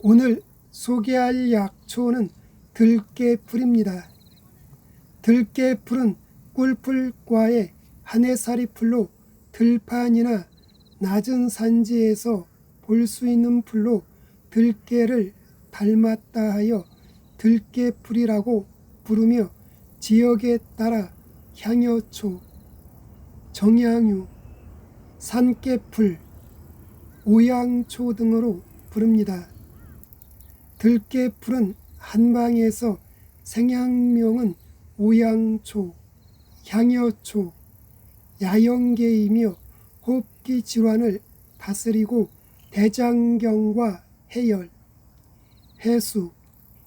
오늘 소개할 약초는 들깨풀입니다. 들깨풀은 꿀풀과의 한해살이 풀로 들판이나 낮은 산지에서 볼 수 있는 풀로 들깨를 닮았다 하여 들깨풀이라고 부르며 지역에 따라 향여초, 정향유, 산깨풀, 오양초 등으로 부릅니다. 들깨풀은 한방에서 생양명은 오양초, 향여초, 야영계이며 호흡기 질환을 다스리고 대장경과 해열, 해수,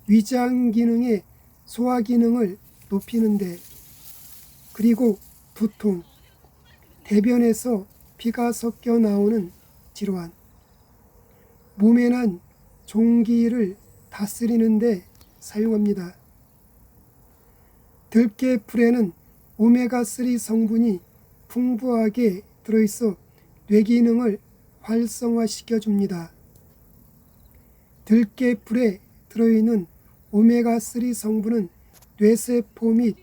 위장 기능의 소화 기능을 높이는데 그리고 두통, 대변에서 피가 섞여 나오는 질환, 몸에 난 종기를 다스리는데 사용합니다. 들깨 풀에는 오메가3 성분이 풍부하게 들어있어 뇌 기능을 활성화시켜 줍니다. 들깨 풀에 들어있는 오메가3 성분은 뇌세포 및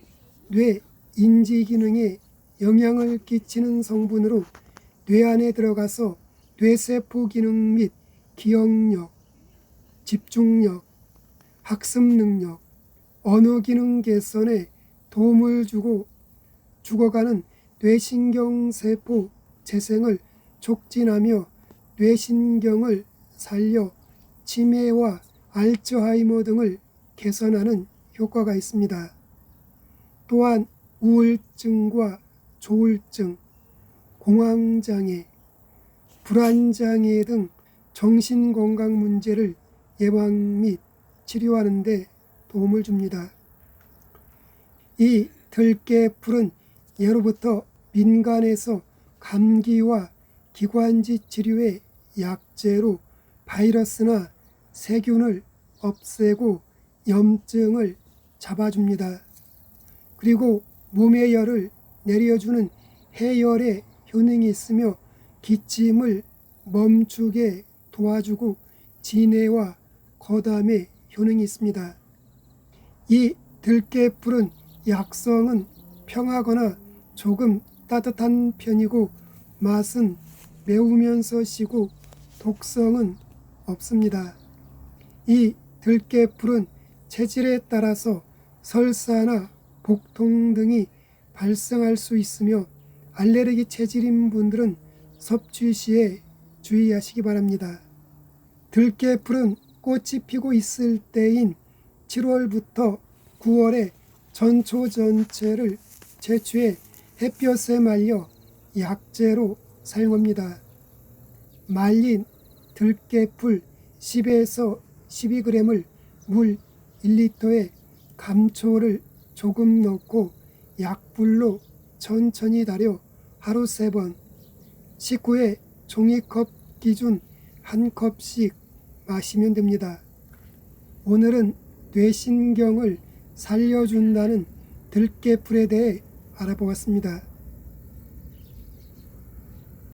뇌 인지 기능에 영향을 끼치는 성분으로 뇌 안에 들어가서 뇌세포 기능 및 기억력, 집중력, 학습 능력, 언어 기능 개선에 도움을 주고 죽어가는 뇌신경 세포 재생을 촉진하며 뇌신경을 살려 치매와 알츠하이머 등을 개선하는 효과가 있습니다. 또한 우울증과 조울증, 공황장애, 불안장애 등 정신건강 문제를 예방 및 치료하는 데 도움을 줍니다. 이 들깨 풀은 예로부터 민간에서 감기와 기관지 치료의 약재로 바이러스나 세균을 없애고 염증을 잡아줍니다. 그리고 몸의 열을 내려주는 해열의 효능이 있으며 기침을 멈추게 도와주고 진해와 거담의 효능이 있습니다. 이 들깨풀은 약성은 평하거나 조금 따뜻한 편이고 맛은 매우면서 시고 독성은 없습니다. 이 들깨풀은 체질에 따라서 설사나 복통 등이 발생할 수 있으며 알레르기 체질인 분들은 섭취 시에 주의하시기 바랍니다. 들깨풀은 꽃이 피고 있을 때인 7월부터 9월에 전초 전체를 채취해 햇볕에 말려 약재로 사용합니다. 말린 들깨풀 10에서 12g을 물 1리터에 감초를 조금 넣고 약불로 천천히 달여 하루 세 번, 식후에 종이컵 기준 한 컵씩 마시면 됩니다. 오늘은 뇌신경을 살려준다는 들깨풀에 대해 알아보았습니다.